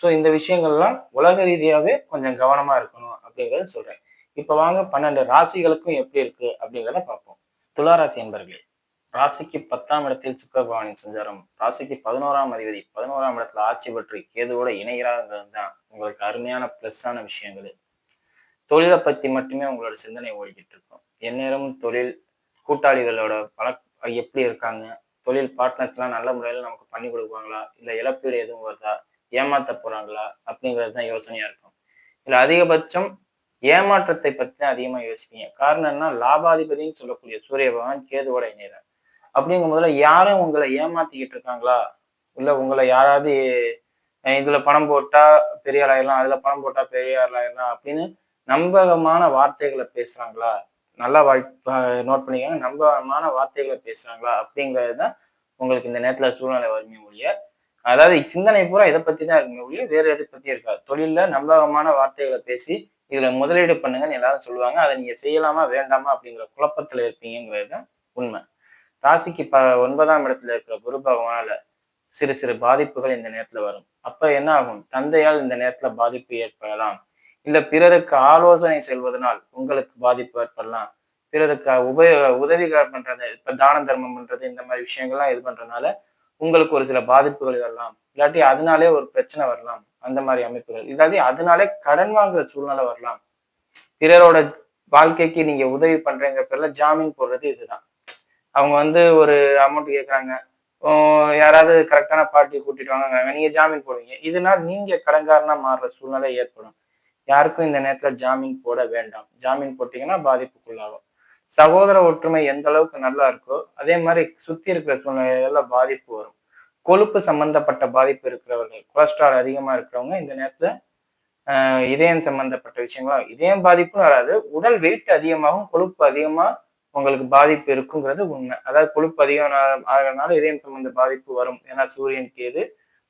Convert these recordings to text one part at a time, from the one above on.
So இந்த விஷயங்கள்லாம் உலக ரீதியாகவே கொஞ்சம் கவனமாக இருக்கணும் அப்படிங்கிறத சொல்கிறேன் இப்போ வாங்க பன்னெண்டு ராசிகளுக்கும் எப்படி இருக்கு அப்படிங்கிறத பார்ப்போம். துளாராசி என்பர்களே ராசிக்கு பத்தாம் இடத்தில் சுக்கர சஞ்சாரம் ராசிக்கு பதினோராம் அதிபதி பதினோராம் இடத்துல ஆட்சி பற்றி கேதுவோட இணைகிறாங்கிறது தான் உங்களுக்கு அருமையான பிளஸ்ஸான விஷயங்கள். தொழிலை பற்றி மட்டுமே உங்களோட சிந்தனை ஓடிக்கிட்டு இருக்கும். எந்நேரமும் தொழில் கூட்டாளிகளோட பழ எப்படி இருக்காங்க? தொழில் பார்ட்னர்ஸ்லாம் நல்ல முறையில் நமக்கு பண்ணி கொடுப்பாங்களா? இல்லை இழப்பீடு எதுவும் வருதா? ஏமாத்த போறாங்களா அப்படிங்கிறது தான் யோசனையா இருக்கும். இல்லை அதிகபட்சம் ஏமாற்றத்தை பற்றி தான் அதிகமாக யோசிப்பீங்க. காரணம் என்ன லாபாதிபதினு சொல்லக்கூடிய சூரிய பகவான் கேதுவோட இணைகிறார் அப்படிங்கும் போதுல யாரும் உங்களை ஏமாத்திக்கிட்டு இருக்காங்களா? இல்ல உங்களை யாராவது இதுல பணம் போட்டா பெரிய ஆளாயிரலாம் அதுல பணம் போட்டா பெரிய ஆளாயிரலாம் அப்படின்னு நம்பகமான வார்த்தைகளை பேசுறாங்களா? நல்லா நோட் பண்ணிக்கோங்க. நம்பகமான வார்த்தைகளை பேசுறாங்களா? அப்படிங்கிறது தான் உங்களுக்கு இந்த நேரத்துல சூழ்நிலை வறுமை மொழியை அதாவது சிந்தனை பூரா இதை பத்தி தான் இருக்குமே ஒழிய வேற எதை பத்தி இருக்காது. தொழில நம்பகமான வார்த்தைகளை பேசி இதுல முதலீடு பண்ணுங்கன்னு எல்லாரும் சொல்லுவாங்க. அதை நீங்க செய்யலாமா வேண்டாமா அப்படிங்கிற குழப்பத்துல இருப்பீங்கிறது தான் உண்மை. ராசிக்கு ப ஒன்பதாம் இடத்துல இருக்கிற குரு பகவானால சிறு சிறு பாதிப்புகள் இந்த நேரத்துல வரும். அப்ப என்ன ஆகும்? தந்தையால் இந்த நேரத்துல பாதிப்பு ஏற்படலாம். இல்ல பிறருக்கு ஆலோசனை செல்வதனால் உங்களுக்கு பாதிப்பு ஏற்படலாம். பிறருக்கு உபயோக உதவிகள் பண்றது இப்ப தான தர்மம் பண்றது இந்த மாதிரி விஷயங்கள்லாம் இது பண்றதுனால உங்களுக்கு ஒரு சில பாதிப்புகள் வரலாம். இல்லாட்டி அதனாலே ஒரு பிரச்சனை வரலாம். அந்த மாதிரி அமைப்புகள். இல்லாட்டி அதனாலே கடன் வாங்குற சூழ்நிலை வரலாம். பிறரோட வாழ்க்கைக்கு நீங்க உதவி பண்றீங்க பேர்ல ஜாமீன் போடுறது இதுதான். அவங்க வந்து ஒரு அமௌண்ட் கேட்குறாங்க யாராவது கரெக்டான பார்ட்டி கூட்டிட்டு வாங்க நீங்க ஜாமீன் போடுவீங்க. இதனால் நீங்க கடன்காரனா மாறுற சூழ்நிலை ஏற்படும். யாருக்கும் இந்த நேரத்துல ஜாமீன் போட வேண்டாம். ஜாமீன் போட்டீங்கன்னா பாதிப்புக்குள்ளாகும். சகோதர ஒற்றுமை எந்த அளவுக்கு நல்லா இருக்கோ அதே மாதிரி சுத்தி இருக்கிற சூழ்நிலையில பாதிப்பு வரும். கொழுப்பு சம்பந்தப்பட்ட பாதிப்பு இருக்கிறவர்கள் கொலஸ்ட்ரால் அதிகமா இருக்கிறவங்க இந்த நேரத்துல இதயம் சம்பந்தப்பட்ட விஷயங்களும் இதயம் பாதிப்பும் வராது. உடல் வெயிட் அதிகமாகவும் கொழுப்பு அதிகமா உங்களுக்கு பாதிப்பு இருக்குங்கிறது உண்மை. அதாவது கொழுப்பு அதிகம் ஆகிறதுனால இதயம் சம்பந்த பாதிப்பு வரும். ஏன்னா சூரியன் கேது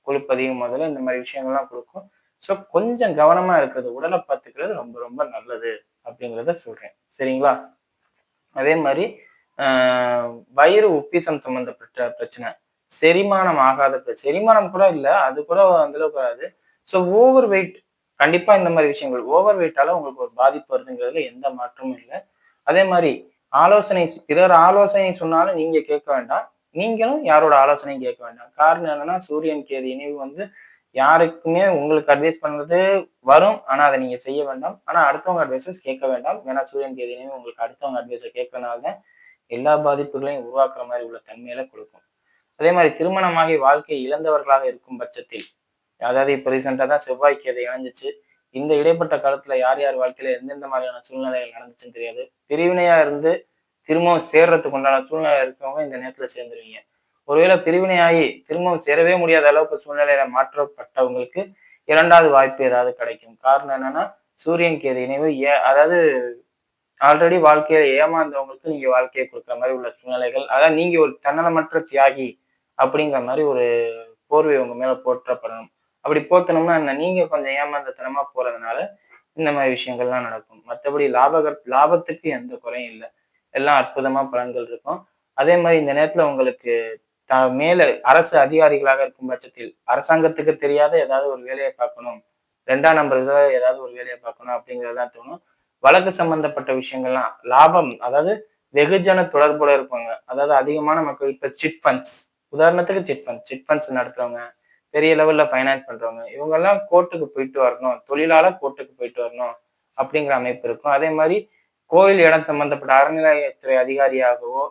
கொழுப்பு அதிகம் முதல்ல இந்த மாதிரி விஷயங்கள்லாம் கொடுக்கும். ஸோ கொஞ்சம் கவனமா இருக்கிறது உடலை பார்த்துக்கிறது ரொம்ப ரொம்ப நல்லது அப்படிங்கிறத சொல்றேன். சரிங்களா? அதே மாதிரி வயிறு உப்பிசம் சம்மந்தப்பட்ட பிரச்சனை செரிமானம் ஆகாத செரிமானம் கூட இல்லை அது கூட அந்த அளவுக்கு வராது. ஸோ ஓவர் வெயிட் கண்டிப்பாக இந்த மாதிரி விஷயங்கள் ஓவர் வெயிட்டால உங்களுக்கு ஒரு பாதிப்பு வருதுங்கிறதுல எந்த மாற்றமும் இல்லை. அதே மாதிரி ஆலோசனை பிறர் ஆலோசனை சொன்னாலும் நீங்கள் கேட்க வேண்டாம். நீங்களும் யாரோட ஆலோசனையும் கேட்க வேண்டாம். காரணம் என்னன்னா சூரியன் கேது இணைவு வந்து யாருக்குமே உங்களுக்கு அட்வைஸ் பண்ணுறது வரும். ஆனால் அதை நீங்கள் செய்ய வேண்டாம். ஆனால் அடுத்தவங்க அட்வைசஸ் கேட்க வேண்டாம். ஏன்னா சூரியன் கேது உங்களுக்கு அடுத்தவங்க அட்வைஸை கேட்கறனால தான் எல்லா பாதிப்புகளையும் உருவாக்குற மாதிரி உள்ள தன்மையில கொடுக்கும். அதே மாதிரி திருமணமாகி வாழ்க்கை இழந்தவர்களாக இருக்கும் பட்சத்தில் அதாவது இப்போ ரீசெண்டாக தான் செவ்வாய்க்கு அதை இணைஞ்சிச்சு இந்த இடைப்பட்ட காலத்துல யார் யார் வாழ்க்கையில எந்தெந்த மாதிரியான சூழ்நிலைகள் நடந்துச்சுன்னு தெரியாது. பிரிவினையா இருந்து திரும்பவும் சேர்றதுக்கு உண்டான சூழ்நிலை இருக்கவங்க இந்த நேரத்துல சேர்ந்துருவீங்க. ஒருவேளை பிரிவினையாகி திரும்பவும் சேரவே முடியாத அளவுக்கு சூழ்நிலையில மாற்றப்பட்டவங்களுக்கு இரண்டாவது வாய்ப்பு ஏதாவது கிடைக்கும். காரணம் என்னன்னா சூரியன் கேது இணைவு ஏ அதாவது ஆல்ரெடி வாழ்க்கையில ஏமாந்தவங்களுக்கு நீங்க வாழ்க்கையை கொடுக்குற மாதிரி உள்ள சூழ்நிலைகள் அதாவது நீங்க ஒரு தன்னலமற்ற தியாகி அப்படிங்கிற மாதிரி ஒரு போர்வை உங்க மேல போற்றப்படணும். அப்படி போத்தணும்னா என்ன? நீங்க கொஞ்சம் ஏமாந்தத்தனமா போறதுனால இந்த மாதிரி விஷயங்கள்லாம் நடக்கும். மற்றபடி லாபக லாபத்துக்கு எந்த குறையும் இல்லை. எல்லாம் அற்புதமா பலன்கள் இருக்கும். அதே மாதிரி இந்த நேரத்துல உங்களுக்கு மேல அரசு அதிகாரிகளாக இருக்கும் பட்சத்தில் அரசாங்கத்துக்கு தெரியாத ஏதாவது ஒரு வேலையை பார்க்கணும். ரெண்டாம் நம்பர் ஏதாவது ஒரு வேலையை பார்க்கணும் அப்படிங்கிறதெல்லாம் தோணும். வழக்கு சம்பந்தப்பட்ட விஷயங்கள்லாம் லாபம் அதாவது வெகுஜன தொடர்புல இருப்பாங்க. அதாவது அதிகமான மக்கள் இப்ப சிட் ஃபண்ட்ஸ் உதாரணத்துக்கு சிட் ஃபண்ட்ஸ் சிட் ஃபண்ட்ஸ் நடத்துறவங்க பெரிய லெவல்ல ஃபைனான்ஸ் பண்றவங்க இவங்க எல்லாம் கோர்ட்டுக்கு போயிட்டு வரணும். தொழிலாளர் கோர்ட்டுக்கு போயிட்டு வரணும் அப்படிங்கிற அமைப்பு இருக்கும். அதே மாதிரி கோயில் இடம் சம்பந்தப்பட்ட அறநிலையத்துறை அதிகாரியாகவோ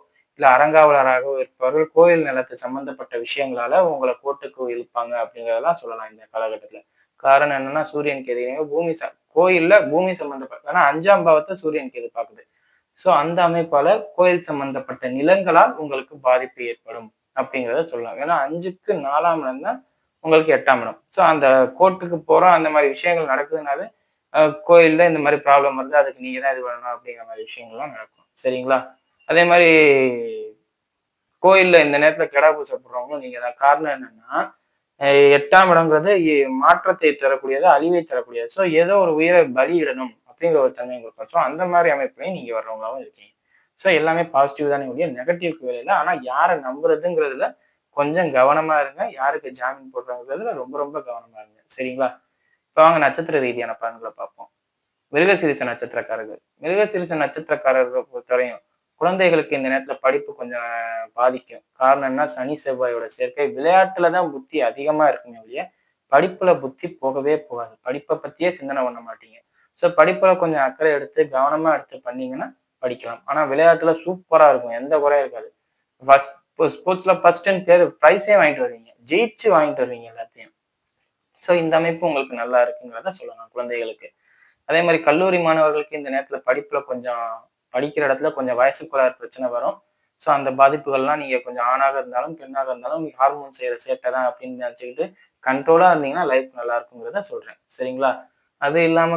இல்ல அறங்காவலராக இருப்பவர்கள் கோயில் நிலத்து சம்பந்தப்பட்ட விஷயங்களால உங்களை கோட்டுக்கு இழுப்பாங்க அப்படிங்கிறதெல்லாம் சொல்லலாம் இந்த காலகட்டத்துல. காரணம் என்னன்னா சூரியன் கேது பூமி கோயில்ல பூமி சம்பந்தப்பட்ட ஏன்னா அஞ்சாம் பாவத்தை சூரியன் கேது பாக்குது சோ அந்த அமைப்பால கோயில் சம்பந்தப்பட்ட நிலங்களால் உங்களுக்கு பாதிப்பு ஏற்படும் அப்படிங்கிறத சொல்லலாம். ஏன்னா அஞ்சுக்கு நாலாம் இடம் தான் உங்களுக்கு எட்டாம் இடம். ஸோ அந்த கோர்ட்டுக்கு போறோம் அந்த மாதிரி விஷயங்கள் நடக்குதுனால கோயில்ல இந்த மாதிரி ப்ராப்ளம் வருது அதுக்கு நீங்க தான் இது பண்ணணும் அப்படிங்கிற மாதிரி விஷயங்கள்லாம் நடக்கும். சரிங்களா? அதே மாதிரி கோயில்ல இந்த நேரத்துல கிடா பூசை போடுறவங்களும் நீங்க தான். காரணம் என்னன்னா எட்டாம் இடங்கிறது மாற்றத்தை தரக்கூடியது அழிவை தரக்கூடியது. ஸோ ஏதோ ஒரு உயிரை பலியிடணும் அப்படிங்கிற ஒரு தன்மை கொடுக்கும் ஸோ அந்த மாதிரி அமைப்புலையும் நீங்க வர்றவங்களாவும் இருக்கீங்க. ஸோ எல்லாமே பாசிட்டிவ் தானே முடியும் நெகட்டிவ்க்கு வேலையில ஆனா யாரை நம்புறதுங்கிறதுல கொஞ்சம் கவனமா இருங்க. யாருக்கு ஜாமீன் போடுறாங்கிறதுல ரொம்ப ரொம்ப கவனமா இருங்க. சரிங்களா? இப்போ வாங்க நட்சத்திர ரீதியான பலன்களை பார்ப்போம். மிருகசிரிச நட்சத்திரக்காரர்கள். மிருகசிரிச நட்சத்திரக்காரர்களை பொறுத்தவரையும் குழந்தைகளுக்கு இந்த நேரத்தில் படிப்பு கொஞ்சம் பாதிக்கும். காரணம் என்ன? சனி செவ்வாயோட சேர்க்கை விளையாட்டுல தான் புத்தி அதிகமாக இருக்குமே ஒழிய படிப்பில் புத்தி போகவே போகாது. படிப்பை பற்றியே சிந்தனை பண்ண மாட்டீங்க. ஸோ படிப்பில் கொஞ்சம் அக்கறை எடுத்து கவனமாக எடுத்து பண்ணீங்கன்னா படிக்கலாம். ஆனால் விளையாட்டில் சூப்பராக இருக்கும். எந்த குறையும் இருக்காது. ஃபர்ஸ்ட் ஸ்போர்ட்ஸில் ஃபர்ஸ்ட் அண்ட் பேர் ப்ரைஸே வாங்கிட்டு வருவீங்க. ஜெயிச்சு வாங்கிட்டு வருவீங்க எல்லாத்தையும். ஸோ இந்த அமைப்பு உங்களுக்கு நல்லா இருக்குங்கிறத சொல்லலாம் குழந்தைகளுக்கு. அதே மாதிரி கல்லூரி மாணவர்களுக்கு இந்த நேரத்தில் படிப்பில் கொஞ்சம் படிக்கிற இடத்துல கொஞ்சம் வயசுக்குள்ள பிரச்சனை வரும். ஸோ அந்த பாதிப்புகள்லாம் நீங்க கொஞ்சம் ஆணாக இருந்தாலும் பெண்ணாக இருந்தாலும் ஹார்மோன் செய்யற சேட்டை தான் அப்படின்னு நினச்சிக்கிட்டு கண்ட்ரோலா இருந்தீங்கன்னா லைஃப் நல்லா இருக்குங்கிறத சொல்றேன். சரிங்களா? அது இல்லாம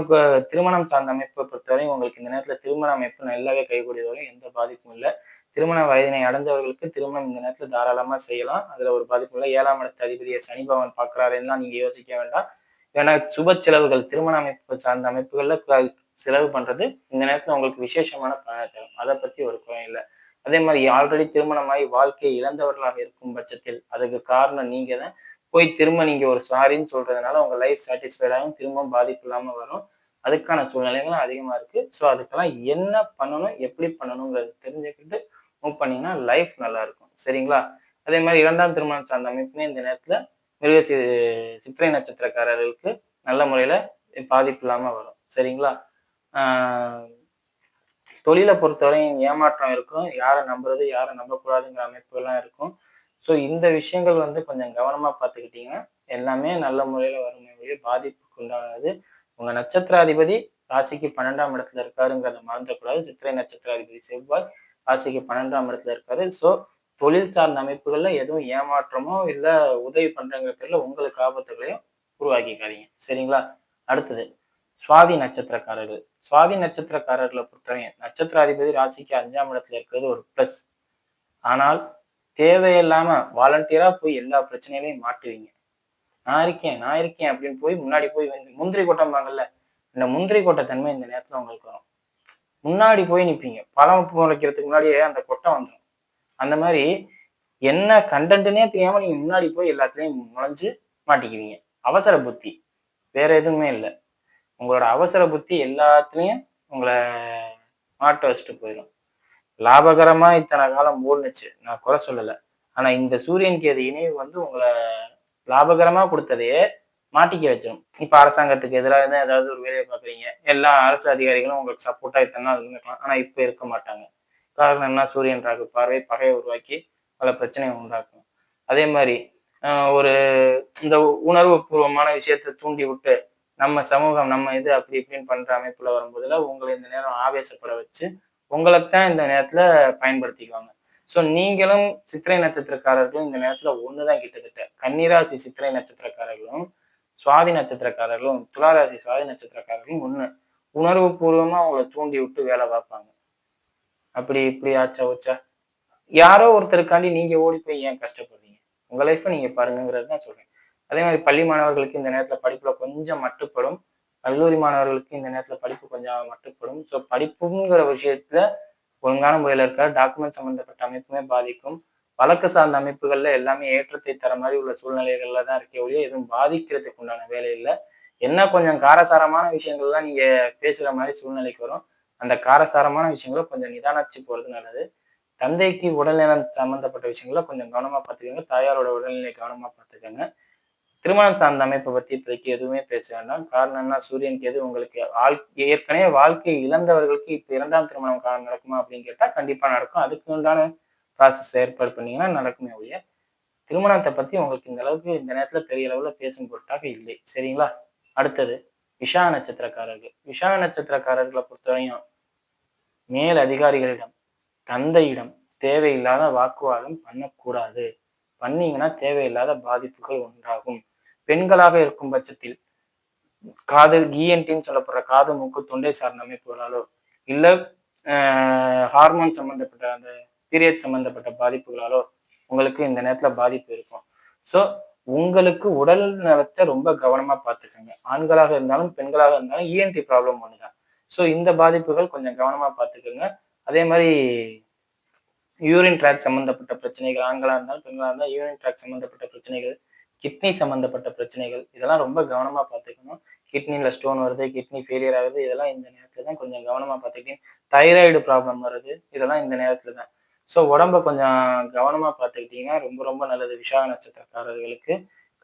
திருமணம் சார்ந்த அமைப்பை பொறுத்தவரையும் உங்களுக்கு இந்த நேரத்துல திருமண அமைப்பு நல்லாவே கைகூடியது எந்த பாதிப்பும் இல்லை. திருமண வயதினை அடைந்தவர்களுக்கு திருமணம் இந்த நேரத்துல தாராளமா செய்யலாம். அதுல ஒரு பாதிப்பு இல்லை. ஏழாம் இடத்து அதிபதியை சனி பவன் பாக்குறாருன்னா நீங்க யோசிக்க வேண்டாம். ஏன்னா சுப செலவுகள் திருமண அமைப்பு சார்ந்த அமைப்புகள்ல செலவு பண்றது இந்த நேரத்துல உங்களுக்கு விசேஷமான பலனை தரும் அதை பத்தி ஒரு குறையும் இல்லை. அதே மாதிரி ஆல்ரெடி திருமணமாகி வாழ்க்கையை இழந்தவர்களாக இருக்கும் பட்சத்தில் அதுக்கு காரணம் நீங்க தான் போய் திரும்ப நீங்க ஒரு சாரின்னு சொல்றதுனால உங்க லைஃப் சாட்டிஸ்ஃபைடாகவும் திரும்பவும் பாதிப்பு இல்லாம வரும். அதுக்கான சூழ்நிலைகளும் அதிகமா இருக்கு. ஸோ அதுக்கெல்லாம் என்ன பண்ணணும் எப்படி பண்ணணுங்கிறது தெரிஞ்சுக்கிட்டு மூவ் பண்ணீங்கன்னா லைஃப் நல்லா இருக்கும். சரிங்களா? அதே மாதிரி இரண்டாம் திருமணம் சார்ந்த அமைப்புமே இந்த நேரத்துல மிருக சித்திரை நட்சத்திரக்காரர்களுக்கு நல்ல முறையில பாதிப்பு இல்லாம வரும். சரிங்களா? தொழிலை பொறுத்தவரையும் ஏமாற்றம் இருக்கும். யாரை நம்புறது யாரை நம்பக்கூடாதுங்கிற அமைப்புகள்லாம் இருக்கும். ஸோ இந்த விஷயங்கள் வந்து கொஞ்சம் கவனமாக பார்த்துக்கிட்டீங்கன்னா எல்லாமே நல்ல முறையில் முறையில வரும் பாதிப்புக்கு உண்டானது. உங்கள் நட்சத்திராதிபதி ராசிக்கு பன்னெண்டாம் இடத்துல இருக்காருங்கிறத மறந்துடக்கூடாது. சித்திரை நட்சத்திராதிபதி செவ்வாய் ராசிக்கு பன்னெண்டாம் இடத்துல இருக்காரு. ஸோ தொழில் சார்ந்த அமைப்புகளில் எதுவும் ஏமாற்றமோ இல்லை உதவி பண்ணுறங்கிற பேரில் உங்களுக்கு ஆபத்துகளையும் உருவாக்கிக்காதீங்க. சரிங்களா? அடுத்தது சுவாதி நட்சத்திரக்காரர்கள். சுவாதி நட்சத்திரக்காரர்களை பொறுத்தவரையும் நட்சத்திராதிபதி ராசிக்கு அஞ்சாம் இடத்துல இருக்கிறது ஒரு பிளஸ் ஆனால் தேவையில்லாம வாலண்டியரா போய் எல்லா பிரச்சனையிலையும் மாட்டுவீங்க. நான் இருக்கேன் நான் இருக்கேன் அப்படின்னு போய் முன்னாடி போய் வந்து முந்திரி வாங்கல இந்த முந்திரி கொட்டை தன்மை இந்த நேரத்துல உங்களுக்கு வரும். முன்னாடி போய் நிற்பீங்க பழம் முளைக்கிறதுக்கு முன்னாடியே அந்த கொட்டை வந்துடும் அந்த மாதிரி என்ன கண்டன்ட்னே தெரியாம நீங்க முன்னாடி போய் எல்லாத்துலயும் நுழைஞ்சு மாட்டிக்குவீங்க. அவசர புத்தி. வேற எதுவுமே இல்லை. உங்களோட அவசர புத்தி எல்லாத்துலேயும் உங்களை மாட்ட வச்சுட்டு போயிடும் லாபகரமா இத்தனை காலம் ஓடுனுச்சு. நான் குறை சொல்லலை. ஆனா இந்த சூரியன் கேது இணைவு வந்து உங்களை லாபகரமா கொடுத்ததையே மாட்டிக்க வச்சிடும் இப்ப அரசாங்கத்துக்கு எதிராக தான் ஏதாவது ஒரு வேலையை பாக்குறீங்க. எல்லா அரசு அதிகாரிகளும் உங்களுக்கு சப்போர்ட்டா இத்தனை இருந்துக்கலாம். ஆனா இப்ப இருக்க மாட்டாங்க. காரணம் என்ன? சூரியன் ராகு பார்வை பகையை உருவாக்கி பல பிரச்சனையை உண்டாக்கும். அதே மாதிரி ஒரு இந்த உணர்வு பூர்வமான விஷயத்தை தூண்டி விட்டு நம்ம சமூகம் நம்ம இது அப்படி இப்படின்னு பண்ற அமைப்புல வரும்போதுல உங்களை இந்த நேரம் ஆவேசப்பட வச்சு உங்களைத்தான் இந்த நேரத்துல பயன்படுத்திக்குவாங்க. ஸோ நீங்களும் சித்திரை நட்சத்திரக்காரர்களும் இந்த நேரத்துல ஒண்ணுதான் கிட்டத்தட்ட. கன்னிராசி சித்திரை நட்சத்திரக்காரர்களும் சுவாதி நட்சத்திரக்காரர்களும் துளாராசி சுவாதி நட்சத்திரக்காரர்களும் ஒண்ணு. உணர்வு பூர்வமா அவங்களை தூண்டி விட்டு வேலை பார்ப்பாங்க. அப்படி இப்படி ஆச்சா ஓச்சா? யாரோ ஒருத்தருக்காண்டி நீங்க ஓடி போய் ஏன் கஷ்டப்படுறீங்க? உங்க லைஃப்பை நீங்க பாருங்கிறது தான் சொல்றேன். அதே மாதிரி பள்ளி மாணவர்களுக்கு இந்த நேரத்துல படிப்புல கொஞ்சம் மட்டுப்படும். கல்லூரி மாணவர்களுக்கு இந்த நேரத்துல படிப்பு கொஞ்சம் மட்டுப்படும். ஸோ படிப்புங்கிற விஷயத்துல ஒழுங்கான முறையில் இருக்கிற டாக்குமெண்ட் சம்பந்தப்பட்ட அமைப்புமே பாதிக்கும். வழக்கு சார்ந்த அமைப்புகள்ல எல்லாமே ஏற்றத்தை தர மாதிரி உள்ள சூழ்நிலைகள்ல தான் இருக்கே ஒழிய எதுவும் பாதிக்கிறதுக்கு உண்டான வேலை இல்லை. என்ன கொஞ்சம் காரசாரமான விஷயங்கள்லாம் நீங்க பேசுற மாதிரி சூழ்நிலைக்கு வரும். அந்த காரசாரமான விஷயங்களை கொஞ்சம் நிதானிச்சு போறது நல்லது. தந்தைக்கு உடல்நலம் சம்பந்தப்பட்ட விஷயங்கள கொஞ்சம் கவனமா பார்த்துக்கோங்க. தாயாரோட உடல்நிலை கவனமா பார்த்துக்கோங்க. திருமணம் சார்ந்த அமைப்பை பத்தி இப்போதைக்கு எதுவுமே பேச வேண்டாம். காரணம்னா சூரியன் கேது உங்களுக்கு வாழ்க்கை ஏற்கனவே வாழ்க்கை இழந்தவர்களுக்கு இப்ப இரண்டாம் திருமணம் காலம் நடக்குமா அப்படின்னு கேட்டா கண்டிப்பா நடக்கும். அதுக்கு உண்டான ப்ராசஸ் ஏற்பாடு பண்ணீங்கன்னா நடக்குமே ஒழிய திருமணத்தை பத்தி உங்களுக்கு இந்த அளவுக்கு இந்த நேரத்துல பெரிய அளவுல பேசும் பொருட்டாக இல்லை. சரிங்களா? அடுத்தது விஷா நட்சத்திரக்காரர்கள். விஷா நட்சத்திரக்காரர்களை பொறுத்தவரையும் மேல் அதிகாரிகளிடம் தந்தையிடம் தேவையில்லாத வாக்குவாதம் பண்ணக்கூடாது. பண்ணீங்கன்னா தேவையில்லாத பாதிப்புகள் உண்டாகும். பெண்களாக இருக்கும் பட்சத்தில் காது கிஎன்டின்னு சொல்லப்படுற காது மூக்கு தொண்டை சார்ந்த அமைப்புகளாலோ இல்லை ஹார்மோன் சம்பந்தப்பட்ட அந்த பீரியட் சம்பந்தப்பட்ட பாதிப்புகளாலோ உங்களுக்கு இந்த நேரத்தில் பாதிப்பு இருக்கும். ஸோ உங்களுக்கு உடல் நலத்தை ரொம்ப கவனமாக பார்த்துக்கோங்க. ஆண்களாக இருந்தாலும் பெண்களாக இருந்தாலும் இஎன்டி ப்ராப்ளம் ஒன்று தான் ஸோ இந்த பாதிப்புகள் கொஞ்சம் கவனமா பார்த்துக்கோங்க. அதே மாதிரி யூரின் ட்ராக் சம்மந்தப்பட்ட பிரச்சனைகள் ஆண்களாக இருந்தாலும் பெண்களாக இருந்தால் யூரின் ட்ராக் சம்மந்தப்பட்ட பிரச்சனைகள் கிட்னி சம்மந்தப்பட்ட பிரச்சனைகள் இதெல்லாம் ரொம்ப கவனமாக பார்த்துக்கணும். கிட்னியில் ஸ்டோன் வருது கிட்னி ஃபெயிலியர் ஆகுது இதெல்லாம் இந்த நேரத்தில் தான் கொஞ்சம் கவனமாக பார்த்துக்கிட்டீங்க. தைராய்டு ப்ராப்ளம் வருது இதெல்லாம் இந்த நேரத்தில் தான். ஸோ உடம்ப கொஞ்சம் கவனமாக பார்த்துக்கிட்டிங்கன்னா ரொம்ப ரொம்ப நல்லது. விஷாக நட்சத்திரக்காரர்களுக்கு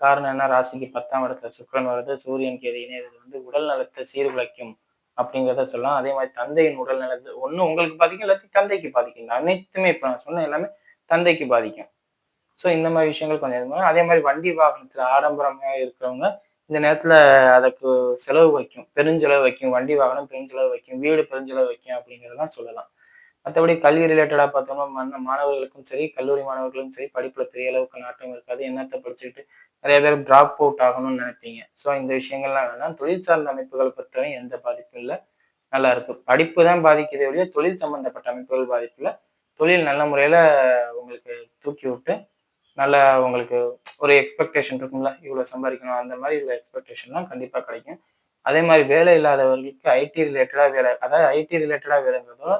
காரணம் என்ன? ராசிக்கு பத்தாம் இடத்துல சுக்கரன் வருது சூரியன் கேது இணையது வந்து உடல் நலத்தை சீர்குலைக்கும் அப்படிங்கிறத சொல்லலாம். அதே மாதிரி தந்தையின் உடல் நலத்தை ஒன்று உங்களுக்கு பாதிக்கும் எல்லாத்தையும் தந்தைக்கு பாதிக்கும். அனைத்துமே இப்போ நான் சொன்ன எல்லாமே தந்தைக்கு பாதிக்கும். ஸோ இந்த மாதிரி விஷயங்கள் கொஞ்சம் அதே மாதிரி வண்டி வாகனத்தில் ஆடம்பரமாக இருக்கிறவங்க இந்த நேரத்தில் அதுக்கு செலவு வைக்கும். பெருஞ்செலவு வைக்கும். வண்டி வாகனம் பெருஞ்செலவு வைக்கும். வீடு பெருஞ்செலவு வைக்கும் அப்படிங்கிறதெல்லாம் சொல்லலாம். மற்றபடி கல்வி ரிலேட்டடாக பார்த்தோம்னா மாணவர்களுக்கும் சரி கல்லூரி மாணவர்களுக்கும் சரி படிப்பில் பெரிய அளவுக்கு நாட்டம் இருக்காது. என்னத்தை படிச்சுக்கிட்டு நிறைய பேர் ட்ராப் அவுட் ஆகணும்னு நினைப்பீங்க. ஸோ இந்த விஷயங்கள்லாம் வேணாம். தொழில் சார்ந்த அமைப்புகளை பொறுத்தவரை எந்த பாதிப்பும் இல்லை. நல்லா இருக்கு படிப்பு தான் பாதிக்கிறதே ஒழிய தொழில் சம்பந்தப்பட்ட அமைப்புகள் பாதிப்பில் தொழில் நல்ல முறையில் உங்களுக்கு தூக்கி விட்டு நல்ல உங்களுக்கு ஒரு எக்ஸ்பெக்டேஷன் இருக்கும்ல. இவ்வளோ சம்பாதிக்கணும். அந்த மாதிரி எக்ஸ்பெக்டேஷன்லாம் கண்டிப்பாக கிடைக்கும். அதே மாதிரி வேலை இல்லாதவர்களுக்கு ஐடி ரிலேட்டடாக வேலை அதாவது ஐடி ரிலேட்டடாக வேலைங்கிறதோ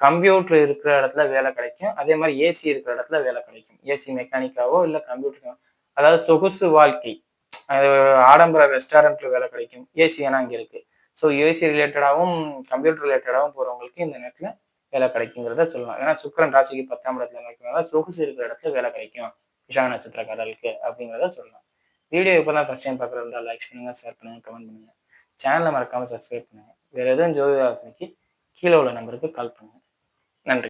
கம்ப்யூட்டர் இருக்கிற இடத்துல வேலை கிடைக்கும். அதே மாதிரி ஏசி இருக்கிற இடத்துல வேலை கிடைக்கும். ஏசி மெக்கானிக்காவோ இல்லை கம்ப்யூட்டர் அதாவது சொகுசு வாழ்க்கை. ஆடம்பர ரெஸ்டாரண்ட்ல வேலை கிடைக்கும். ஏசி ஏன்னா அங்கே இருக்கு. ஸோ ஏசி ரிலேட்டடாகவும் கம்ப்யூட்டர் ரிலேட்டடாகவும் போகிறவங்களுக்கு இந்த நேரத்தில் வேலை கிடைக்குங்கிறத சொல்லலாம். ஏன்னா சுக்கரன் ராசிக்கு பத்தாம் இடத்துல இருக்கிறனால சொகுசு இருக்கிற இடத்துல வேலை கிடைக்கும். விஷாக நட்சத்திரக்காரர்களுக்கு அப்படிங்கிறத சொல்லலாம். வீடியோ இப்போ தான் ஃபஸ்ட் டைம் பார்க்குறதா லைக் பண்ணுங்க ஷேர் பண்ணுங்க கமெண்ட் பண்ணுங்க. சேனலை மறக்காமல் சப்ஸ்கிரைப் பண்ணுங்க. வேறு எதுவும் ஜோதிட கீழே உள்ள நம்பருக்கு கால் பண்ணுங்க. நன்றி.